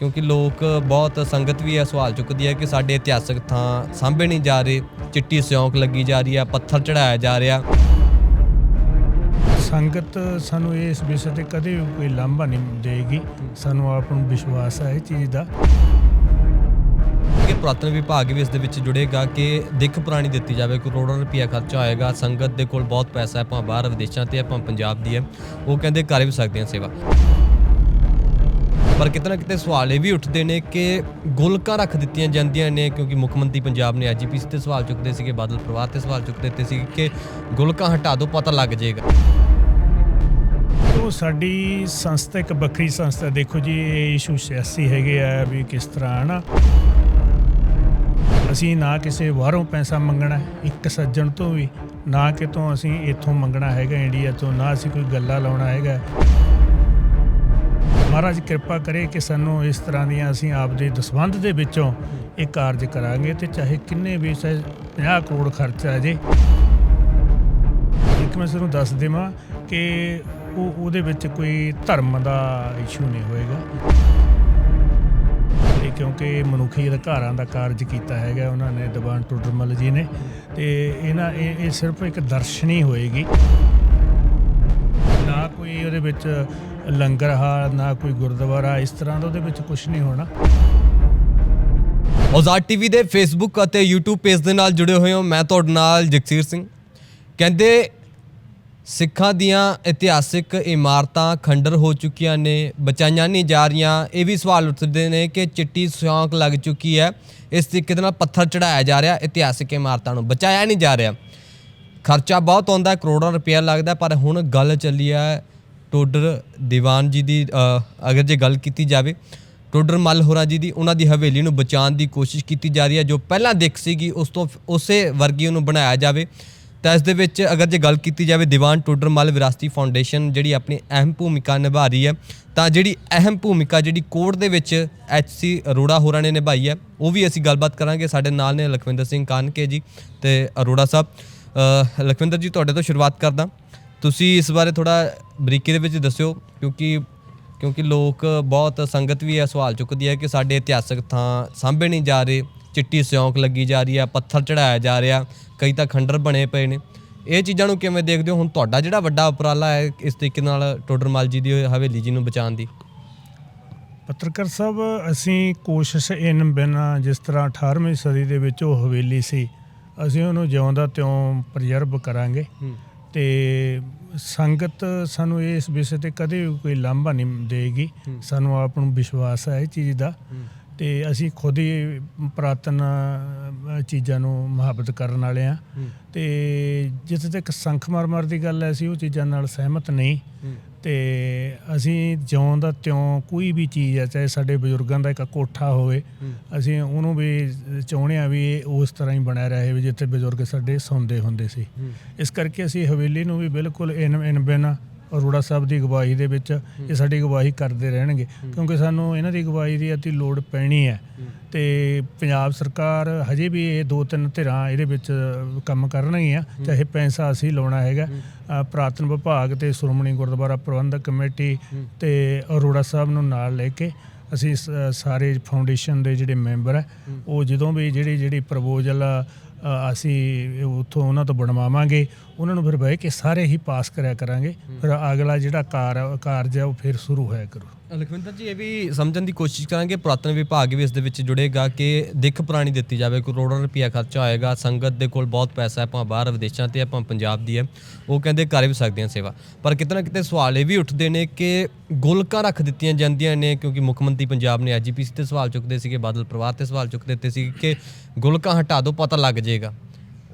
ਕਿਉਂਕਿ ਲੋਕ ਬਹੁਤ ਸੰਗਤ ਵੀ ਇਹ ਸਵਾਲ ਚੁੱਕਦੀ ਹੈ ਕਿ ਸਾਡੇ ਇਤਿਹਾਸਕ ਥਾਂ ਸਾਂਭੇ ਨਹੀਂ ਜਾ ਰਹੇ ਚਿੱਟੀ ਸਿਉਂਕ ਲੱਗੀ ਜਾ ਰਹੀ ਹੈ ਪੱਥਰ ਚੜਾਇਆ ਜਾ ਰਿਹਾ। ਸੰਗਤ ਸਾਨੂੰ ਇਸ ਵਿਸ਼ੇ ਤੇ ਕਦੇ ਵੀ ਕੋਈ ਲਾਂਭਾ ਨਹੀਂ ਦੇਗੀ ਸਾਨੂੰ ਆਪ ਨੂੰ ਵਿਸ਼ਵਾਸ ਹੈ ਇਹ ਚੀਜ਼ ਦਾ। ਕਿ ਪੁਰਾਤਨ ਵਿਭਾਗ ਵੀ ਇਸ ਦੇ ਵਿੱਚ ਜੁੜੇਗਾ ਕਿ ਦਿੱਖ ਪੁਰਾਣੀ ਦਿੱਤੀ ਜਾਵੇ ਕਰੋੜਾਂ ਰੁਪਇਆ ਖਰਚਾ ਹੋਏਗਾ। ਸੰਗਤ ਦੇ ਕੋਲ ਬਹੁਤ ਪੈਸਾ ਹੈ ਭਾਵੇਂ ਬਾਹਰ ਵਿਦੇਸ਼ਾਂ ਤੇ ਹੈ ਭਾਵੇਂ ਪੰਜਾਬ ਦੀ ਹੈ। ਉਹ ਕਹਿੰਦੇ ਕਰ ਵੀ ਸਕਦੇ ਹਾਂ ਸੇਵਾ। ਪਰ ਕਿਤੇ ਨਾ ਕਿਤੇ ਸਵਾਲ ਇਹ ਵੀ ਉੱਠਦੇ ਨੇ ਕਿ ਗੋਲਕਾਂ ਰੱਖ ਦਿੱਤੀਆਂ ਜਾਂਦੀਆਂ ਨੇ, ਕਿਉਂਕਿ ਮੁੱਖ ਮੰਤਰੀ ਪੰਜਾਬ ਨੇ ਐਜੀਪੀਸੀ ਤੇ ਸਵਾਲ ਚੁੱਕਦੇ ਸੀਗੇ, ਬਾਦਲ ਪਰਿਵਾਰ ਤੇ ਸਵਾਲ ਚੁੱਕ ਦਿੱਤੇ ਸੀ ਕਿ ਗੋਲਕਾਂ ਹਟਾ ਦਿਓ, ਪਤਾ ਲੱਗ ਜਾਏਗਾ। ਉਹ ਸਾਡੀ ਸੰਸਥਾ ਇੱਕ ਵੱਖਰੀ ਸੰਸਥਾ ਦੇਖੋ ਜੀ, ਇਹ ਇਸ਼ੂ ਸਿਆਸੀ ਹੈਗੇ ਆ ਵੀ ਕਿਸ ਤਰ੍ਹਾਂ, ਹਨਾ? ਅਸੀਂ ਨਾ ਕਿਸੇ ਬਾਹਰੋਂ ਪੈਸਾ ਮੰਗਣਾ, ਇੱਕ ਸੱਜਣ ਤੋਂ ਵੀ, ਨਾ ਕਿਤੋਂ ਅਸੀਂ ਇੱਥੋਂ ਮੰਗਣਾ ਹੈਗਾ, ਇੰਡੀਆ ਤੋਂ, ਨਾ ਅਸੀਂ ਕੋਈ ਗੱਲਾਂ ਲਾਉਣਾ ਹੈਗਾ। ਮਹਾਰਾਜ ਕਿਰਪਾ ਕਰੇ ਕਿ ਸਾਨੂੰ ਇਸ ਤਰ੍ਹਾਂ ਦੀਆਂ ਅਸੀਂ ਆਪਦੇ ਦਸਵੰਧ ਦੇ ਵਿੱਚੋਂ ਇਹ ਕਾਰਜ ਕਰਾਂਗੇ ਤੇ ਚਾਹੇ ਕਿੰਨੇ ਵੀ ਚਾਹੇ 50 ਕਰੋੜ ਖਰਚ ਖਰਚਾ ਜੇ। ਇੱਕ ਮੈਂ ਤੁਹਾਨੂੰ ਦੱਸ ਦੇਵਾਂ ਕਿ ਉਹ ਉਹਦੇ ਵਿੱਚ ਕੋਈ ਧਰਮ ਦਾ ਇਸ਼ੂ ਨਹੀਂ ਹੋਏਗਾ। ਇਹ ਕਿਉਂਕਿ ਮਨੁੱਖੀ ਅਧਿਕਾਰਾਂ ਦਾ ਕਾਰਜ ਕੀਤਾ ਹੈਗਾ, ਉਹਨਾਂ ਨੇ ਦਬਾਨ ਟੁੱਡਰਮਲ ਜੀ ਨੇ ਤੇ ਇਹਨਾਂ ਇਹ ਸਿਰਫ ਇੱਕ ਦਰਸ਼ਨੀ ਹੋਏਗੀ। ਨਾ ਕੋਈ ਉਹਦੇ ਵਿੱਚ ਲੰਗਰ ਹਾਲ ਨਾ ਕੋਈ ਗੁਰਦੁਆਰਾ, ਇਸ ਤਰ੍ਹਾਂ ਦਾ ਉਹਦੇ ਵਿੱਚ ਕੁਝ ਨਹੀਂ ਹੋਣਾ। ਔਜ਼ਾਦ ਟੀਵੀ ਦੇ ਫੇਸਬੁੱਕ ਅਤੇ YouTube ਪੇਜ ਦੇ ਨਾਲ ਜੁੜੇ ਹੋਏ ਹੋ। ਮੈਂ ਤੁਹਾਡੇ ਨਾਲ ਜਗਸੀਰ ਸਿੰਘ। ਕਹਿੰਦੇ, ਸਿੱਖਾਂ ਦੀਆਂ ਇਤਿਹਾਸਿਕ ਇਮਾਰਤਾਂ ਖੰਡਰ ਹੋ ਚੁੱਕੀਆਂ ਨੇ, ਬਚਾਈਆਂ ਨਹੀਂ ਜਾ ਰਹੀਆਂ। ਇਹ ਵੀ ਸਵਾਲ ਉੱਠਦੇ ਨੇ ਕਿ ਚਿੱਟੀ ਸਿਉਂਕ ਲੱਗ ਚੁੱਕੀ ਹੈ। ਇਸ ਤਰੀਕੇ ਦੇ ਨਾਲ ਪੱਥਰ ਚੜਾਇਆ ਜਾ ਰਿਹਾ ਇਤਿਹਾਸਿਕ ਇਮਾਰਤਾਂ ਨੂੰ। ਬਚਾਇਆ ਨਹੀਂ ਜਾ ਰਿਹਾ। ਖਰਚਾ ਬਹੁਤ ਆਉਂਦਾ, ਕਰੋੜਾਂ ਰੁਪਇਆ ਲੱਗਦਾ, ਪਰ ਹੁਣ ਗੱਲ ਚੱਲੀ ਹੈ ਟੋਡਰ ਦੀਵਾਨ ਜੀ ਦੀ ਅਗਰ ਜੇ ਗੱਲ ਕੀਤੀ ਜਾਵੇ, ਟੋਡਰ ਮੱਲ ਹੋਰਾਂ ਜੀ ਦੀ, ਉਹਨਾਂ ਦੀ ਹਵੇਲੀ ਨੂੰ ਬਚਾਉਣ ਦੀ ਕੋਸ਼ਿਸ਼ ਕੀਤੀ ਜਾ ਰਹੀ ਹੈ, ਜੋ ਪਹਿਲਾਂ ਦਿੱਖ ਸੀਗੀ, ਉਸ ਤੋਂ ਉਸੇ ਵਰਗੀ ਉਹਨੂੰ ਬਣਾਇਆ ਜਾਵੇ। ਤਾਂ ਇਸ ਦੇ ਵਿੱਚ ਅਗਰ ਜੇ ਗੱਲ ਕੀਤੀ ਜਾਵੇ, ਦੀਵਾਨ ਟੋਡਰ ਮੱਲ ਵਿਰਾਸਤੀ ਫਾਊਂਡੇਸ਼ਨ ਜਿਹੜੀ ਆਪਣੀ ਅਹਿਮ ਭੂਮਿਕਾ ਨਿਭਾ ਰਹੀ ਹੈ, ਤਾਂ ਜਿਹੜੀ ਅਹਿਮ ਭੂਮਿਕਾ, ਜਿਹੜੀ ਕੋਰਟ ਦੇ ਵਿੱਚ ਐਚਸੀ ਅਰੋੜਾ ਹੋਰਾਂ ਨੇ ਨਿਭਾਈ ਹੈ, ਉਹ ਵੀ ਅਸੀਂ ਗੱਲਬਾਤ ਕਰਾਂਗੇ। ਸਾਡੇ ਨਾਲ ਨੇ ਲਖਵਿੰਦਰ ਸਿੰਘ ਕਾਨਕੇ ਜੀ ਤੇ ਅਰੋੜਾ ਸਾਹਿਬ। ਲਖਵਿੰਦਰ ਜੀ, ਤੁਹਾਡੇ ਤੋਂ ਸ਼ੁਰੂਆਤ ਕਰਦਾ। ਤੁਸੀਂ ਇਸ ਬਾਰੇ ਥੋੜਾ ਬਰੀਕੀ ਦੇ ਵਿੱਚ ਦੱਸਿਓ ਕਿਉਂਕਿ ਕਿਉਂਕਿ ਲੋਕ ਬਹੁਤ ਸੰਗਤ ਵੀ ਇਹ ਸਵਾਲ ਚੁੱਕਦੀ ਹੈ ਕਿ ਸਾਡੇ ਇਤਿਹਾਸਕ ਥਾਂ ਸਾਂਭੇ ਨਹੀਂ ਜਾ ਰਹੇ ਚਿੱਟੀ ਸਿਉਂਕ ਲੱਗੀ ਜਾ ਰਹੀ ਹੈ ਪੱਥਰ ਚੜਾਇਆ ਜਾ ਰਿਹਾ ਕਈ ਤਾਂ ਖੰਡਰ ਬਣੇ ਪਏ ਨੇ। ਇਹ ਚੀਜ਼ਾਂ ਨੂੰ ਕਿਵੇਂ ਦੇਖਦੇ ਹੋ? ਹੁਣ ਤੁਹਾਡਾ ਜਿਹੜਾ ਵੱਡਾ ਉਪਰਾਲਾ ਹੈ ਇਸ ਤਰੀਕੇ ਨਾਲ ਟੋਡਰਮਲ ਜੀ ਦੀ ਹਵੇਲੀ ਜੀ ਨੂੰ ਬਚਾਉਣ ਦੀ। ਪੱਤਰਕਾਰ ਸਾਹਿਬ ਅਸੀਂ ਕੋਸ਼ਿਸ਼ ਇਨ ਬਿਨਾ ਜਿਸ ਤਰ੍ਹਾਂ 18ਵੀਂ ਸਦੀ ਦੇ ਵਿੱਚ ਉਹ ਹਵੇਲੀ ਸੀ ਅਸੀਂ ਉਹਨੂੰ ਜਿਉਂਦਾ ਤਿਉਂ ਪ੍ਰਜਰਬ ਕਰਾਂਗੇ। ਤੇ ਸੰਗਤ ਸਾਨੂੰ ਇਸ ਵਿਸ਼ੇ ਤੇ ਕਦੇ ਵੀ ਕੋਈ ਲਾਂਭਾ ਨਹੀਂ ਦੇਗੀ। ਸਾਨੂੰ ਆਪ ਨੂੰ ਵਿਸ਼ਵਾਸ ਹੈ ਇਹ ਚੀਜ਼ ਦਾ। ਤੇ ਅਸੀਂ ਖੁਦ ਹੀ ਪੁਰਾਤਨ ਚੀਜ਼ਾਂ ਨੂੰ ਮੁਹੱਬਤ ਕਰਨ ਵਾਲੇ ਆ ਤੇ ਜਿੱਥੇ ਤੱਕ ਸੰਖਮਰਮਰ ਦੀ ਗੱਲ ਹੈ ਅਸੀਂ ਉਹ ਚੀਜ਼ਾਂ ਨਾਲ ਸਹਿਮਤ ਨਹੀਂ। ਤੇ ਅਸੀਂ ਜਿਉਂ ਦਾ ਤਿਉਂ ਕੋਈ ਵੀ ਚੀਜ਼ ਹੈ ਚਾਹੇ ਸਾਡੇ ਬਜ਼ੁਰਗਾਂ ਦਾ ਇੱਕ ਕੋਠਾ ਹੋਵੇ ਅਸੀਂ ਉਹਨੂੰ ਵੀ ਚਾਹੁੰਦੇ ਆ ਵੀ ਇਹ ਉਸ ਤਰ੍ਹਾਂ ਹੀ ਬਣਿਆ ਰਹੇ ਵੀ ਜਿੱਥੇ ਬਜ਼ੁਰਗ ਸਾਡੇ ਸੌਂਦੇ ਹੁੰਦੇ ਸੀ। ਇਸ ਕਰਕੇ ਅਸੀਂ ਹਵੇਲੀ ਨੂੰ ਵੀ ਬਿਲਕੁਲ ਇਨ ਇਨ ਬਿਨ ਅਰੋੜਾ ਸਾਹਿਬ ਦੀ ਅਗਵਾਈ ਦੇ ਵਿੱਚ ਇਹ ਸਾਡੀ ਅਗਵਾਈ ਕਰਦੇ ਰਹਿਣਗੇ। ਕਿਉਂਕਿ ਸਾਨੂੰ ਇਹਨਾਂ ਦੀ ਅਗਵਾਈ ਦੀ ਅਤੀ ਲੋੜ ਪੈਣੀ ਹੈ। ਤੇ ਪੰਜਾਬ ਸਰਕਾਰ ਹਜੇ ਵੀ ਇਹ ਦੋ ਤਿੰਨ ਧਿਰਾਂ ਇਹਦੇ ਵਿੱਚ ਕੰਮ ਕਰਨਗੀਆਂ ਚਾਹੇ ਪੈਸਾ ਅਸੀਂ ਲਾਉਣਾ ਹੈਗਾ। ਪੁਰਾਤਨ ਵਿਭਾਗ ਤੇ ਸ਼੍ਰੋਮਣੀ ਗੁਰਦੁਆਰਾ ਪ੍ਰਬੰਧਕ ਕਮੇਟੀ ਤੇ ਅਰੋੜਾ ਸਾਹਿਬ ਨੂੰ ਨਾਲ ਲੈ ਕੇ ਅਸੀਂ ਸਾਰੇ ਫਾਊਂਡੇਸ਼ਨ ਦੇ ਜਿਹੜੇ ਮੈਂਬਰ ਹੈ ਉਹ ਜਦੋਂ ਵੀ ਜਿਹੜੀ ਜਿਹੜੀ ਪ੍ਰਪੋਜ਼ਲ ਅਸੀਂ ਉੱਥੋਂ ਉਹਨਾਂ ਤੋਂ ਬਣਵਾਵਾਂਗੇ। ਉਹਨਾਂ ਨੂੰ ਫਿਰ ਬਹਿ ਕੇ ਸਾਰੇ ਹੀ ਪਾਸ ਕਰਿਆ ਕਰਾਂਗੇ। ਫਿਰ ਅਗਲਾ ਜਿਹੜਾ ਕਾਰ ਕਾਰਜ ਹੈ ਉਹ ਫਿਰ ਸ਼ੁਰੂ ਹੋਇਆ ਕਰੂ। ਲਖਵਿੰਦਰ ਜੀ, ਇਹ ਵੀ ਸਮਝਣ ਦੀ ਕੋਸ਼ਿਸ਼ ਕਰਾਂਗੇ, ਪੁਰਾਤਨ ਵਿਭਾਗ ਵੀ ਇਸ ਦੇ ਵਿੱਚ ਜੁੜੇਗਾ ਕਿ ਦਿੱਖ ਪੁਰਾਣੀ ਦਿੱਤੀ ਜਾਵੇ ਕਰੋੜਾਂ ਰੁਪਇਆ ਖਰਚਾ ਹੋਏਗਾ, ਸੰਗਤ ਦੇ ਕੋਲ ਬਹੁਤ ਪੈਸਾ ਹੈ, ਭਾਵੇਂ ਬਾਹਰ ਵਿਦੇਸ਼ਾਂ ਤੇ ਹੈ, ਭਾਵੇਂ ਪੰਜਾਬ ਦੀ ਹੈ, ਉਹ ਕਹਿੰਦੇ ਕਰ ਵੀ ਸਕਦੇ ਹਾਂ ਸੇਵਾ। ਪਰ ਕਿਤੇ ਨਾ ਕਿਤੇ ਸਵਾਲ ਇਹ ਵੀ ਉੱਠਦੇ ਨੇ ਕਿ ਗੋਲਕਾਂ ਰੱਖ ਦਿੱਤੀਆਂ ਜਾਂਦੀਆਂ ਨੇ, ਕਿਉਂਕਿ ਮੁੱਖ ਮੰਤਰੀ ਪੰਜਾਬ ਨੇ ਐਜੀਪੀਸੀ ਤੇ ਸਵਾਲ ਚੁੱਕਦੇ ਸੀਗੇ, ਬਾਦਲ ਪਰਿਵਾਰ ਤੇ ਸਵਾਲ ਚੁੱਕ ਦਿੱਤੇ ਸੀ ਕਿ ਗੋਲਕਾਂ ਹਟਾ ਦਿਓ, ਪਤਾ ਲੱਗ ਜਾਏਗਾ।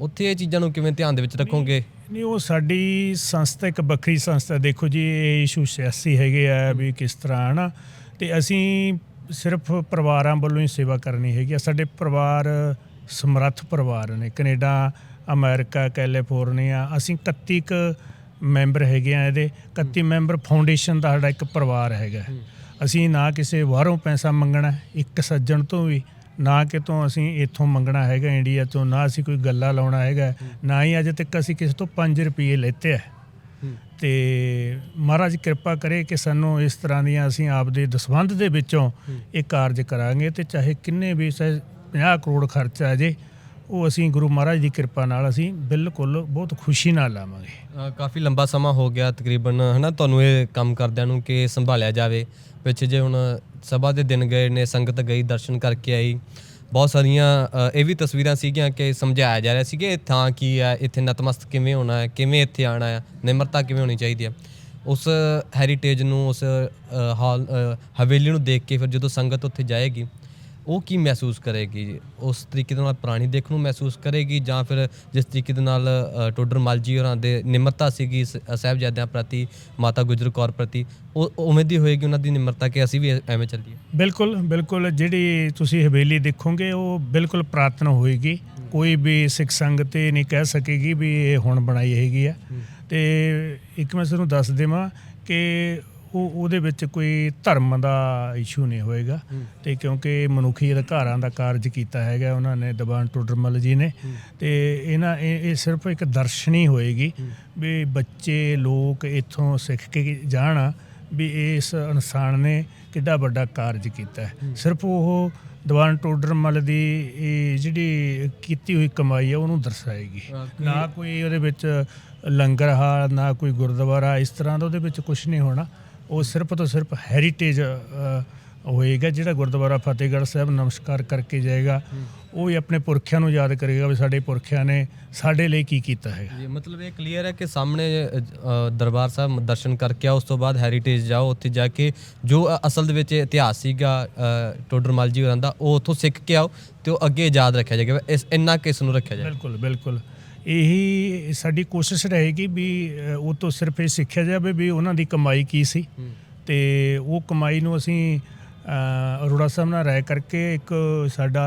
ਉੱਥੇ ਇਹ ਚੀਜ਼ਾਂ ਨੂੰ ਕਿਵੇਂ ਧਿਆਨ ਦੇ ਵਿੱਚ ਰੱਖੋਗੇ? ਨਹੀਂ ਉਹ ਸਾਡੀ ਸੰਸਥਾ ਇੱਕ ਵੱਖਰੀ ਸੰਸਥਾ ਦੇਖੋ ਜੀ ਇਹ ਇਸ਼ੂ ਸਿਆਸੀ ਹੈਗੇ ਆ ਵੀ ਕਿਸ ਤਰ੍ਹਾਂ ਹਨਾ? ਤੇ ਅਸੀਂ ਸਿਰਫ ਪਰਿਵਾਰਾਂ ਵੱਲੋਂ ਹੀ ਸੇਵਾ ਕਰਨੀ ਹੈਗੀ ਆ। ਸਾਡੇ ਪਰਿਵਾਰ ਸਮਰੱਥ ਪਰਿਵਾਰ ਨੇ। ਕੈਨੇਡਾ ਅਮਰੀਕਾ ਕੈਲੀਫੋਰਨੀਆ ਅਸੀਂ 31 ਕੁ ਮੈਂਬਰ ਹੈਗੇ ਆ ਇਹਦੇ। 31 ਮੈਂਬਰ ਫਾਊਂਡੇਸ਼ਨ ਦਾ ਸਾਡਾ ਇੱਕ ਪਰਿਵਾਰ ਹੈਗਾ। ਅਸੀਂ ਨਾ ਕਿਸੇ ਬਾਹਰੋਂ ਪੈਸਾ ਮੰਗਣਾ ਇੱਕ ਸੱਜਣ ਤੋਂ ਵੀ। ਨਾ ਕਿਤੋਂ ਅਸੀਂ ਇੱਥੋਂ ਮੰਗਣਾ ਹੈਗਾ ਇੰਡੀਆ ਤੋਂ ਨਾ ਅਸੀਂ ਕੋਈ ਗੱਲਾਂ ਲਾਉਣਾ ਹੈਗਾ। ਨਾ ਹੀ ਅਜੇ ਤੱਕ ਅਸੀਂ ਕਿਸੇ ਤੋਂ 5 ਰੁਪਏ ਲੈਤੇ ਆ। ਤੇ ਮਹਾਰਾਜ ਕਿਰਪਾ ਕਰੇ ਕਿ ਸਾਨੂੰ ਇਸ ਤਰ੍ਹਾਂ ਦੀਆਂ ਅਸੀਂ ਆਪਦੇ ਦਸਵੰਧ ਦੇ ਵਿੱਚੋਂ ਇਹ ਕਾਰਜ ਕਰਾਂਗੇ ਤੇ ਚਾਹੇ ਕਿੰਨੇ ਵੀ ਚਾਹੇ 50 ਕਰੋੜ ਖਰਚਾ ਆ ਜੇ ਉਹ ਅਸੀਂ ਗੁਰੂ ਮਹਾਰਾਜ ਦੀ ਕਿਰਪਾ ਨਾਲ ਅਸੀਂ ਬਿਲਕੁਲ ਬਹੁਤ ਖੁਸ਼ੀ ਨਾਲ ਲਾਵਾਂਗੇ। ਅ, ਕਾਫੀ ਲੰਬਾ ਸਮਾਂ ਹੋ ਗਿਆ ਤਕਰੀਬਨ ਹਨਾ? ਤੁਹਾਨੂੰ ਇਹ ਕੰਮ ਕਰਦਿਆਂ ਨੂੰ ਕਿ ਸੰਭਾਲਿਆ ਜਾਵੇ। ਵਿੱਚ ਜੇ ਹੁਣ ਸਭਾ ਦੇ ਦਿਨ ਗਏ ਨੇ ਸੰਗਤ ਗਈ ਦਰਸ਼ਨ ਕਰਕੇ ਆਈ। ਬਹੁਤ ਸਾਰੀਆਂ ਅ, ਇਹ ਵੀ ਤਸਵੀਰਾਂ ਸੀਗੀਆਂ ਕਿ ਸਮਝਾਇਆ ਜਾ ਰਿਹਾ ਸੀ ਕਿ ਇਹ ਥਾਂ ਕੀ ਹੈ ਇੱਥੇ ਨਤਮਸਤ ਕਿਵੇਂ ਹੋਣਾ ਹੈ ਕਿਵੇਂ ਇੱਥੇ ਆਣਾ ਹੈ ਨਿਮਰਤਾ ਕਿਵੇਂ ਹੋਣੀ ਚਾਹੀਦੀ ਹੈ। ਉਸ ਹੈਰੀਟੇਜ ਨੂੰ ਉਸ ਹਾਲ ਹਵੇਲੀ ਨੂੰ ਦੇਖ ਕੇ ਫਿਰ ਜਦੋਂ ਸੰਗਤ ਉੱਥੇ ਜਾਏਗੀ ਉਹ ਕੀ ਮਹਿਸੂਸ ਕਰੇਗੀ? ਉਸ ਤਰੀਕੇ ਦੇ ਨਾਲ ਪੁਰਾਣੀ ਦੇਖ ਨੂੰ ਮਹਿਸੂਸ ਕਰੇਗੀ ਜਾਂ ਫਿਰ ਜਿਸ ਤਰੀਕੇ ਦੇ ਨਾਲ ਟੋਡਰ ਮਲ ਜੀ ਹੋਰਾਂ ਦੇ ਨਿਮਰਤਾ ਸੀਗੀ ਸਾਹਿਬਜ਼ਾਦਿਆਂ ਪ੍ਰਤੀ ਮਾਤਾ ਗੁਜਰ ਕੌਰ ਪ੍ਰਤੀ ਉਹ ਉਵੇਂ ਦੀ ਹੋਏਗੀ ਉਹਨਾਂ ਦੀ ਨਿਮਰਤਾ ਕਿ ਅਸੀਂ ਵੀ ਐਵੇਂ ਚੱਲੀਏ? ਬਿਲਕੁਲ ਬਿਲਕੁਲ ਜਿਹੜੀ ਤੁਸੀਂ ਹਵੇਲੀ ਦੇਖੋਗੇ ਉਹ ਬਿਲਕੁਲ ਪ੍ਰਾਤਨ ਹੋਏਗੀ। ਕੋਈ ਵੀ ਸਿੱਖ ਸੰਗਤ ਇਹ ਨਹੀਂ ਕਹਿ ਸਕੇਗੀ ਵੀ ਇਹ ਹੁਣ ਬਣਾਈ ਹੈਗੀ ਆ। ਤੇ ਇੱਕ ਮੈਂ ਤੁਹਾਨੂੰ ਦੱਸ ਦੇਵਾਂ ਕਿ ਉਹ ਉਹਦੇ ਵਿੱਚ ਕੋਈ ਧਰਮ ਦਾ ਇਸ਼ੂ ਨਹੀਂ ਹੋਏਗਾ। ਤੇ ਕਿਉਂਕਿ ਮਨੁੱਖੀ ਅਧਿਕਾਰਾਂ ਦਾ ਕਾਰਜ ਕੀਤਾ ਹੈਗਾ ਉਹਨਾਂ ਨੇ ਦੀਵਾਨ ਟੋਡਰਮਲ ਜੀ ਨੇ। ਤੇ ਇਹਨਾਂ ਇਹ ਇਹ ਸਿਰਫ ਇੱਕ ਦਰਸ਼ਨੀ ਹੋਏਗੀ ਵੀ ਬੱਚੇ ਲੋਕ ਇੱਥੋਂ ਸਿੱਖ ਕੇ ਜਾਣ ਵੀ ਇਸ ਇਨਸਾਨ ਨੇ ਕਿੱਡਾ ਵੱਡਾ ਕਾਰਜ ਕੀਤਾ ਹੈ। ਸਿਰਫ ਉਹ ਦੀਵਾਨ ਟੋਡਰਮਲ ਦੀ ਇਹ ਜਿਹੜੀ ਕੀਤੀ ਹੋਈ ਕਮਾਈ ਹੈ ਉਹਨੂੰ ਦਰਸਾਏਗੀ। ਨਾ ਕੋਈ ਉਹਦੇ ਵਿੱਚ ਲੰਗਰ ਹਾਲ ਨਾ ਕੋਈ ਗੁਰਦੁਆਰਾ ਇਸ ਤਰ੍ਹਾਂ ਦਾ ਉਹਦੇ ਵਿੱਚ ਕੁਝ ਨਹੀਂ ਹੋਣਾ। ਉਹ ਸਿਰਫ ਤੋਂ ਸਿਰਫ ਹੈਰੀਟੇਜ ਹੋਏਗਾ ਜਿਹੜਾ ਗੁਰਦੁਆਰਾ ਫਤਿਹਗੜ੍ਹ ਸਾਹਿਬ ਨਮਸਕਾਰ ਕਰਕੇ ਜਾਏਗਾ। ਉਹ ਹੀ ਆਪਣੇ ਪੁਰਖਿਆਂ ਨੂੰ ਯਾਦ ਕਰੇਗਾ ਵੀ ਸਾਡੇ ਪੁਰਖਿਆਂ ਨੇ ਸਾਡੇ ਲਈ ਕੀ ਕੀਤਾ ਹੈਗਾ ਜੀ ਮਤਲਬ ਇਹ ਕਲੀਅਰ ਹੈ ਕਿ ਸਾਹਮਣੇ ਦਰਬਾਰ ਸਾਹਿਬ ਦਰਸ਼ਨ ਕਰਕੇ ਆਓ ਉਸ ਤੋਂ ਬਾਅਦ ਹੈਰੀਟੇਜ ਜਾਓ ਉੱਥੇ ਜਾ ਕੇ ਜੋ ਅਸਲ ਦੇ ਵਿੱਚ ਇਤਿਹਾਸ ਸੀਗਾ ਅ, ਟੋਡਰ ਮਲ ਜੀ ਹੋਰਾਂ ਦਾ ਉਹ ਉੱਥੋਂ ਸਿੱਖ ਕੇ ਆਓ ਤੇ ਉਹ ਅੱਗੇ ਯਾਦ ਰੱਖਿਆ ਜਾਏਗਾ। ਇਸ ਇੰਨਾ ਕਿਸ ਨੂੰ ਰੱਖਿਆ ਜਾਏ? ਬਿਲਕੁਲ ਬਿਲਕੁਲ। ਇਹੀ ਸਾਡੀ ਕੋਸ਼ਿਸ਼ ਰਹੇਗੀ ਵੀ ਉਹ ਤੋਂ ਸਿਰਫ ਇਹ ਸਿੱਖਿਆ ਜਾਵੇ ਵੀ ਉਹਨਾਂ ਦੀ ਕਮਾਈ ਕੀ ਸੀ। ਤੇ ਉਹ ਕਮਾਈ ਨੂੰ ਅਸੀਂ ਅਰੋੜਾ ਸਾਹਿਬ ਨਾਲ ਰਾਏ ਕਰਕੇ ਇੱਕ ਸਾਡਾ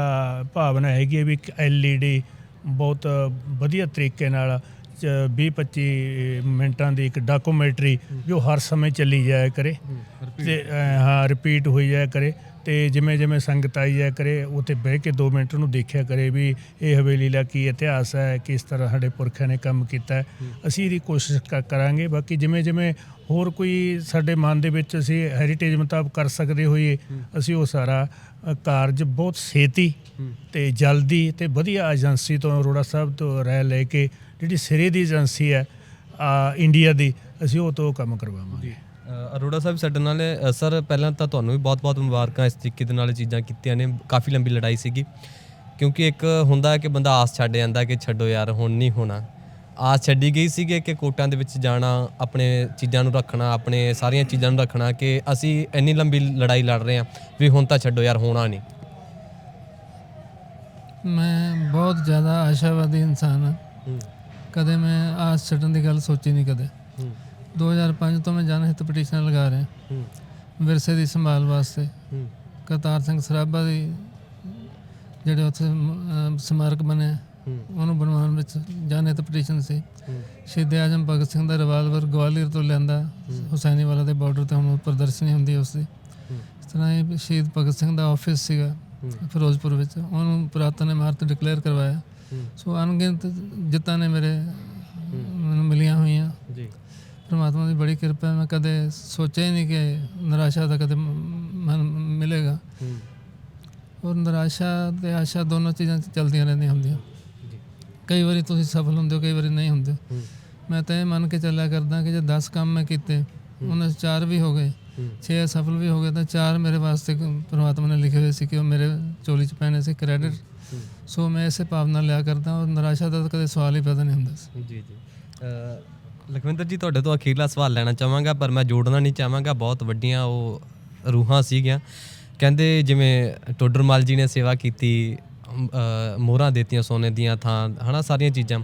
ਭਾਵਨਾ ਹੈਗੀ ਵੀ ਇੱਕ ਐਲਈਡੀ ਬਹੁਤ ਵਧੀਆ ਤਰੀਕੇ ਨਾਲ 20-25 ਮਿੰਟਾਂ ਦੀ ਇੱਕ ਡਾਕੂਮੈਂਟਰੀ ਜੋ ਹਰ ਸਮੇਂ ਚੱਲੀ ਜਾਇਆ ਕਰੇ। ਤੇ ਹਾਂ ਰਿਪੀਟ ਹੋਈ ਜਾਇਆ ਕਰੇ ਤੇ ਜਿਵੇਂ ਜਿਵੇਂ ਸੰਗਤ ਆਈ ਜਾਇਆ ਕਰੇ ਉੱਥੇ ਬਹਿ ਕੇ 2 ਮਿੰਟ ਨੂੰ ਦੇਖਿਆ ਕਰੇ ਵੀ ਇਹ ਹਵੇਲੀ ਦਾ ਕੀ ਇਤਿਹਾਸ ਹੈ ਕਿਸ ਤਰ੍ਹਾਂ ਸਾਡੇ ਪੁਰਖਿਆਂ ਨੇ ਕੰਮ ਕੀਤਾ ਹੈ। ਅਸੀਂ ਇਹਦੀ ਕੋਸ਼ਿਸ਼ ਕ- ਕਰਾਂਗੇ ਬਾਕੀ ਜਿਵੇਂ ਜਿਵੇਂ ਹੋਰ ਕੋਈ ਸਾਡੇ ਮਨ ਦੇ ਵਿੱਚ ਅਸੀਂ ਹੈਰੀਟੇਜ ਮੁਤਾਬਕ ਕਰ ਸਕਦੇ ਹੋਈਏ ਅਸੀਂ ਉਹ ਸਾਰਾ ਅ, ਕਾਰਜ ਬਹੁਤ ਛੇਤੀ ਤੇ ਜਲਦੀ ਤੇ ਵਧੀਆ ਏਜੰਸੀ ਤੋਂ ਅਰੋੜਾ ਸਾਹਿਬ ਤੋਂ ਰਾਇ ਲੈ ਕੇ ਜਿਹੜੀ ਸਿਰੇ ਦੀ ਏਜੰਸੀ ਹੈ ਆ, ਇੰਡੀਆ ਦੀ ਅਸੀਂ ਉਹ ਤੋਂ ਕੰਮ ਕਰਵਾਵਾਂਗੇ। ਅਰੋੜਾ ਸਾਹਿਬ ਸਾਡੇ ਨਾਲ ਸਰ ਪਹਿਲਾਂ ਤਾਂ ਤੁਹਾਨੂੰ ਵੀ ਬਹੁਤ-ਬਹੁਤ ਮੁਬਾਰਕਾਂ ਇਸ ਤਰੀਕੇ ਦੇ ਨਾਲ ਇਹ ਚੀਜ਼ਾਂ ਕੀਤੀਆਂ ਨੇ ਕਾਫੀ ਲੰਬੀ ਲੜਾਈ ਸੀਗੀ। ਕਿਉਂਕਿ ਇੱਕ ਹੁੰਦਾ ਹੈ ਕਿ ਬੰਦਾ ਆਸ ਛੱਡ ਜਾਂਦਾ ਕਿ ਛੱਡੋ ਯਾਰ ਹੁਣ ਨਹੀਂ ਹੋਣਾ। ਆਸ ਛੱਡੀ ਗਈ ਸੀਗੀ ਕਿ ਕੋਟਾਂ ਦੇ ਵਿੱਚ ਜਾਣਾ ਆਪਣੇ ਚੀਜ਼ਾਂ ਨੂੰ ਰੱਖਣਾ ਆਪਣੇ ਸਾਰੀਆਂ ਚੀਜ਼ਾਂ ਨੂੰ ਰੱਖਣਾ ਕਿ ਅਸੀਂ ਇੰਨੀ ਲੰਬੀ ਲੜਾਈ ਲੜ ਰਹੇ ਹਾਂ ਵੀ ਹੁਣ ਤਾਂ ਛੱਡੋ ਯਾਰ ਹੋਣਾ ਨਹੀਂ। ਮੈਂ ਬਹੁਤ ਜ਼ਿਆਦਾ ਆਸ਼ਾਵਾਦੀ ਇਨਸਾਨ ਹੂੰ। ਕਦੇ ਮੈਂ ਆਸ ਛੱਡਣ ਦੀ ਗੱਲ ਸੋਚੀ ਨਹੀਂ ਕਦੇ। ਹੂੰ। 2005 ਤੋਂ ਮੈਂ ਜਨਹਿਤ ਪਟੀਸ਼ਨ ਲਗਾ ਰਿਹਾ। ਹੂੰ। ਵਿਰਸੇ ਦੀ ਸੰਭਾਲ ਵਾਸਤੇ। ਕਰਤਾਰ ਸਿੰਘ ਸਰਾਭਾ ਦੀ ਜਿਹੜੇ ਉੱਥੇ ਸਮਾਰਕ ਬਣਿਆ ਹੂੰ। ਉਹਨੂੰ ਬਣਵਾਉਣ ਵਿੱਚ ਜਨਹਿਤ ਪਟੀਸ਼ਨ ਸੀ। ਸ਼ਹੀਦ ਆਜਮ ਭਗਤ ਸਿੰਘ ਦਾ ਰਿਵਾਲਵਰ ਗਵਾਲੀਅਰ ਤੋਂ ਲਿਆਂਦਾ। ਹੁਸੈਨੀ ਵਾਲਾ ਦੇ ਬਾਰਡਰ ਤੇ ਹੁਣ ਪ੍ਰਦਰਸ਼ਨੀ ਹੁੰਦੀ ਉਸ ਦੀ। ਇਸ ਤਰ੍ਹਾਂ ਹੀ ਸ਼ਹੀਦ ਭਗਤ ਸਿੰਘ ਦਾ ਆਫਿਸ ਸੀਗਾ। ਫਿਰੋਜ਼ਪੁਰ ਵਿੱਚ। ਉਹਨੂੰ ਪੁਰਾਤਨ ਇਮਾਰਤ ਡਿਕਲੇਅਰ ਕਰਵਾਇਆ। ਸੋ ਅਣਗਿਣਤ ਜਿੱਤਾਂ ਨੇ ਮੇਰੇ ਮੈਨੂੰ ਮਿਲੀਆਂ ਹੋਈਆਂ। ਜੀ। ਪਰਮਾਤਮਾ ਦੀ ਬੜੀ ਕਿਰਪਾ ਹੈ। ਮੈਂ ਕਦੇ ਸੋਚਿਆ ਹੀ ਨਹੀਂ ਕਿ ਨਿਰਾਸ਼ਾ ਦਾ ਕਦੇ ਮਨ ਮਿਲੇਗਾ। ਔਰ ਨਿਰਾਸ਼ਾ ਤੇ ਆਸ਼ਾ ਦੋਨੋਂ ਚੀਜ਼ਾਂ ਚੱਲਦੀਆਂ ਰਹਿੰਦੀਆਂ ਹੁੰਦੀਆਂ। ਕਈ ਵਾਰੀ ਤੁਸੀਂ ਸਫਲ ਹੁੰਦੇ ਹੋ ਕਈ ਵਾਰੀ ਨਹੀਂ ਹੁੰਦੇ। ਮੈਂ ਤਾਂ ਇਹ ਮੰਨ ਕੇ ਚੱਲਿਆ ਕਰਦਾ ਕਿ ਜੇ 10 ਕੰਮ ਮੈਂ ਕੀਤੇ ਉਹਨਾਂ 'ਚ ਚਾਰ ਵੀ ਹੋ ਗਏ। 6 ਅਸਫਲ ਵੀ ਹੋ ਗਏ ਤਾਂ ਚਾਰ ਮੇਰੇ ਵਾਸਤੇ ਕ- ਪ੍ਰਮਾਤਮਾ ਨੇ ਲਿਖੇ ਹੋਏ ਸੀ ਕਿ ਉਹ ਮੇਰੇ ਚੋਲੀ 'ਚ ਪੈਣੇ ਸੀ ਕ੍ਰੈਡਿਟ ਸੋ ਮੈਂ ਇਸੇ ਭਾਵਨਾ ਲਿਆ ਕਰਦਾ ਔਰ ਨਿਰਾਸ਼ਾ ਦਾ ਤਾਂ ਕਦੇ ਸਵਾਲ ਹੀ ਪੈਦਾ ਨਹੀਂ ਹੁੰਦਾ ਸੀ। ਜੀ ਜੀ। ਲਖਵਿੰਦਰ ਜੀ, ਤੁਹਾਡੇ ਤੋਂ ਅਖੀਰਲਾ ਸਵਾਲ ਲੈਣਾ ਚਾਹਾਂਗਾ, ਪਰ ਮੈਂ ਜੋੜਨਾ ਨਹੀਂ ਚਾਹਾਂਗਾ। ਬਹੁਤ ਵੱਡੀਆਂ ਉਹ ਰੂਹਾਂ ਸੀਗੀਆਂ। ਕਹਿੰਦੇ ਜਿਵੇਂ ਟੋਡਰਮਲ ਜੀ ਨੇ ਸੇਵਾ ਕੀਤੀ ਮੋਹਰਾਂ ਦਿੱਤੀਆਂ ਸੋਨੇ ਦੀਆਂ ਥਾਂ, ਹਨਾ, ਸਾਰੀਆਂ ਚੀਜ਼ਾਂ।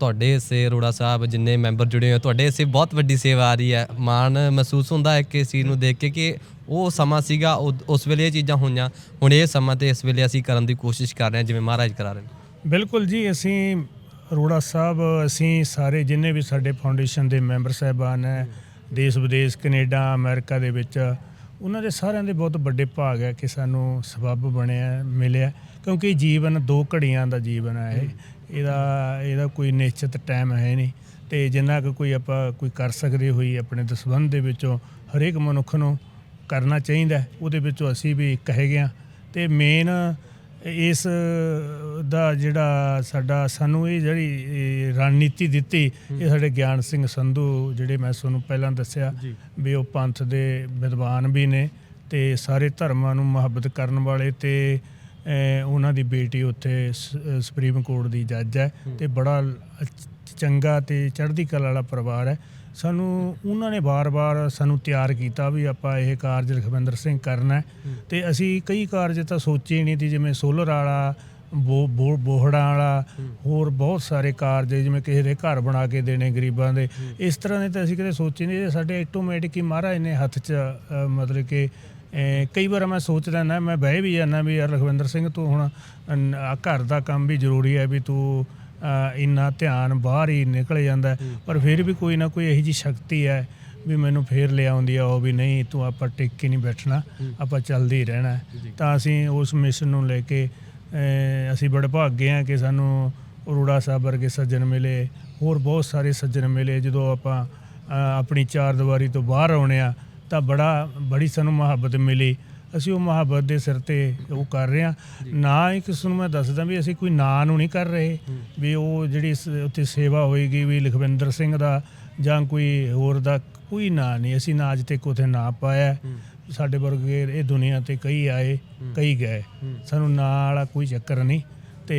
ਤੁਹਾਡੇ ਹਿੱਸੇ ਅਰੋੜਾ ਸਾਹਿਬ ਜਿੰਨੇ ਮੈਂਬਰ ਜੁੜੇ ਹੋਏ ਤੁਹਾਡੇ ਹਿੱਸੇ ਬਹੁਤ ਵੱਡੀ ਸੇਵਾ ਆ ਰਹੀ ਹੈ। ਮਾਣ ਮਹਿਸੂਸ ਹੁੰਦਾ ਹੈ ਕਿ ਇਸ ਚੀਜ਼ ਨੂੰ ਦੇਖ ਕੇ ਕਿ ਉਹ ਸਮਾਂ ਸੀਗਾ, ਉਹ- ਉਸ ਵੇਲੇ ਇਹ ਚੀਜ਼ਾਂ ਹੋਈਆਂ। ਹੁਣ ਇਹ ਸਮਾਂ ਤੇ ਇਸ ਵੇਲੇ ਅਸੀਂ ਕਰਨ ਦੀ ਕੋਸ਼ਿਸ਼ ਕਰ ਰਹੇ ਹਾਂ, ਜਿਵੇਂ ਮਹਾਰਾਜ ਕਰਾ ਰਹੇ ਨੇ। ਬਿਲਕੁਲ ਜੀ, ਅਸੀਂ ਅਰੋੜਾ ਸਾਹਿਬ, ਅਸੀਂ ਸਾਰੇ ਜਿੰਨੇ ਵੀ ਸਾਡੇ ਫਾਊਂਡੇਸ਼ਨ ਦੇ ਮੈਂਬਰ ਸਾਹਿਬਾਨ ਹੈ, ਦੇਸ਼ ਵਿਦੇਸ਼, ਕੈਨੇਡਾ, ਅਮਰੀਕਾ ਦੇ ਵਿੱਚ, ਉਹਨਾਂ ਦੇ ਸਾਰਿਆਂ ਦੇ ਬਹੁਤ ਵੱਡੇ ਭਾਗ ਹੈ ਕਿ ਸਾਨੂੰ ਸਬੱਬ ਬਣਿਆ, ਮਿਲਿਆ। ਕਿਉਂਕਿ ਜੀਵਨ ਦੋ ਘੜੀਆਂ ਦਾ ਜੀਵਨ ਹੈ ਇਹ। ਇਹਦਾ ਇਹਦਾ ਕੋਈ ਨਿਸ਼ਚਿਤ ਟਾਈਮ ਹੈ ਨਹੀਂ ਤੇ ਜਿੰਨਾ ਕੁ ਕੋਈ ਆਪਾਂ ਕੋਈ ਕਰ ਸਕਦੇ ਹੋਈ ਆਪਣੇ ਦਸਵੰਧ ਦੇ ਵਿੱਚੋਂ ਹਰੇਕ ਮਨੁੱਖ ਨੂੰ ਕਰਨਾ ਚਾਹੀਦਾ। ਉਹਦੇ ਵਿੱਚੋਂ ਅਸੀਂ ਵੀ ਇੱਕ ਹੈਗੇ ਆ ਤੇ ਮੇਨ ਇਸ ਦਾ ਜਿਹੜਾ ਸਾਡਾ ਸਾਨੂੰ ਇਹ ਜਿਹੜੀ ਰਣਨੀਤੀ ਦਿੱਤੀ ਇਹ ਸਾਡੇ ਗਿਆਨ ਸਿੰਘ ਸੰਧੂ ਜਿਹੜੇ ਮੈਂ ਤੁਹਾਨੂੰ ਪਹਿਲਾਂ ਦੱਸਿਆ ਵੀ ਉਹ ਪੰਥ ਦੇ ਵਿਦਵਾਨ ਵੀ ਨੇ ਤੇ ਸਾਰੇ ਧਰਮਾਂ ਨੂੰ ਮੁਹੱਬਤ ਕਰਨ ਵਾਲੇ ਤੇ ਉਹਨਾਂ ਦੀ ਬੇਟੀ ਉੱਥੇ ਸੁਪਰੀਮ ਕੋਰਟ ਦੀ ਜੱਜ ਹੈ ਤੇ ਬੜਾ ਚੰਗਾ ਤੇ ਚੜ੍ਹਦੀ ਕਲਾ ਵਾਲਾ ਪਰਿਵਾਰ ਹੈ। ਸਾਨੂੰ ਉਹਨਾਂ ਨੇ ਬਾਰ-ਬਾਰ ਸਾਨੂੰ ਤਿਆਰ ਕੀਤਾ ਵੀ ਆਪਾਂ ਇਹ ਕਾਰਜ ਲਖਵਿੰਦਰ ਸਿੰਘ ਕਰਨਾ ਤੇ ਅਸੀਂ ਕਈ ਕਾਰਜ ਤਾਂ ਸੋਚੇ ਨਹੀਂ ਸੀ ਜਿਵੇਂ ਸੋਲਰ ਵਾਲਾ ਬੋਹੜਾਂ ਵਾਲਾ ਹੋਰ ਬਹੁਤ ਸਾਰੇ ਕਾਰਜ ਜਿਵੇਂ ਕਿਸੇ ਦੇ ਘਰ ਬਣਾ ਕੇ ਦੇਣੇ ਗਰੀਬਾਂ ਦੇ। ਇਸ ਤਰ੍ਹਾਂ ਦੇ ਤਾਂ ਅਸੀਂ ਕਦੇ ਸੋਚੇ ਨਹੀਂ ਸਾਡੇ ਆਟੋਮੈਟਿਕ ਹੀ ਮਹਾਰਾਜ ਨੇ ਹੱਥ 'ਚ ਮਤਲਬ ਕਿ ਕਈ ਵਾਰ ਮੈਂ ਸੋਚਦਾ ਨਾ ਮੈਂ ਬਹਿ ਵੀ ਜਾਂਦਾ ਵੀ ਯਾਰ ਲਖਵਿੰਦਰ ਸਿੰਘ ਤੂੰ ਹੁਣ ਅਨ- ਆਹ ਘਰ ਦਾ ਕੰਮ ਵੀ ਜ਼ਰੂਰੀ ਹੈ ਵੀ ਤੂੰ ਇੰਨਾ ਧਿਆਨ ਬਾਹਰ ਹੀ ਨਿਕਲ ਜਾਂਦਾ ਹੈ। ਪਰ ਫਿਰ ਵੀ ਕੋਈ ਨਾ ਕੋਈ ਇਹੋ ਜੀ ਸ਼ਕਤੀ ਹੈ ਵੀ ਮੈਨੂੰ ਫੇਰ ਲਿਆਉਂਦੀ ਆ ਉਹ ਵੀ ਨਹੀਂ ਤੂੰ ਆਪਾਂ ਟਿਕ ਕੇ ਨਹੀਂ ਬੈਠਣਾ ਆਪਾਂ ਚੱਲਦੇ ਹੀ ਰਹਿਣਾ ਹੈ। ਤਾਂ ਅਸੀਂ ਉਸ ਮਿਸ਼ਨ ਨੂੰ ਲੈ ਕੇ ਅਸੀਂ ਬੜੇ ਭਾਗੇ ਆ ਕਿ ਸਾਨੂੰ ਅਰੋੜਾ ਸਾਹਿਬ ਵਰਗੇ ਸੱਜਣ ਮਿਲੇ ਹੋਰ ਬਹੁਤ ਸਾਰੇ ਸੱਜਣ ਮਿਲੇ ਜਦੋਂ ਆਪਾਂ ਆਪਣੀ ਚਾਰ ਦੀਵਾਰੀ ਤੋਂ ਬਾਹਰ ਆਉਣੇ ਆ ਤਾਂ ਬੜਾ ਬੜੀ ਸਾਨੂੰ ਮੁਹੱਬਤ ਮਿਲੀ। ਅਸੀਂ ਉਹ ਮੁਹੱਬਤ ਦੇ ਸਿਰ ਤੇ ਉਹ ਕਰ ਰਹੇ ਆ ਨਾ ਹੀ ਕਿਸ ਨੂੰ ਮੈਂ ਦੱਸਦਾ ਵੀ ਅਸੀਂ ਕੋਈ ਨਾਂ ਨੂੰ ਨਹੀਂ ਕਰ ਰਹੇ। ਵੀ ਉਹ ਜਿਹੜੀ ਉੱਥੇ ਸੇਵਾ ਹੋਏਗੀ ਵੀ ਲਖਵਿੰਦਰ ਸਿੰਘ ਦਾ ਜਾਂ ਕੋਈ ਹੋਰ ਦਾ ਕੋਈ ਨਾਂ ਨਹੀਂ। ਅਸੀਂ ਨਾ ਅੱਜ ਤੱਕ ਉਥੇ ਨਾਂ ਪਾਇਆ। ਸਾਡੇ ਵਰਗੇ ਇਹ ਦੁਨੀਆ ਤੇ ਕਈ ਆਏ ਕਈ ਗਏ। ਸਾਨੂੰ ਨਾਂ ਵਾਲਾ ਕੋਈ ਚੱਕਰ ਨਹੀਂ। ਤੇ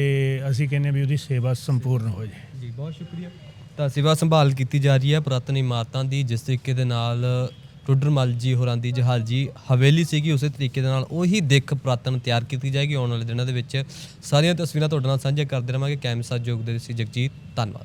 ਅਸੀਂ ਕਹਿੰਦੇ ਵੀ ਉਹਦੀ ਸੇਵਾ ਸੰਪੂਰਨ ਹੋ ਜਾਏ। ਜੀ ਬਹੁਤ ਸ਼ੁਕਰੀਆ। ਤਾਂ ਸੇਵਾ ਸੰਭਾਲ ਕੀਤੀ ਜਾ ਰਹੀ ਹੈ ਪੁਰਾਤਨ ਇਮਾਰਤਾਂ ਦੀ ਜਿਸ ਤਰੀਕੇ ਦੇ ਨਾਲ ਟੁੱਡਰਮਲ ਜੀ ਹੋਰਾਂ ਦੀ ਜਹਾਲਜੀ ਹਵੇਲੀ ਸੀਗੀ, ਉਸੇ ਤਰੀਕੇ ਦੇ ਨਾਲ ਉਹੀ ਦਿੱਖ ਪੁਰਾਤਨ ਤਿਆਰ ਕੀਤੀ ਜਾਏਗੀ ਆਉਣ ਵਾਲੇ ਦਿਨਾਂ ਦੇ ਵਿੱਚ। ਸਾਰੀਆਂ ਤਸਵੀਰਾਂ ਤੁਹਾਡੇ ਨਾਲ ਸਾਂਝੀਆਂ ਕਰਦੇ ਰਵਾਂਗੇ। ਕੈਮਰਾ ਜੋਗ ਦੇ ਸੀ ਜਗਜੀਤ। ਧੰਨਵਾਦ।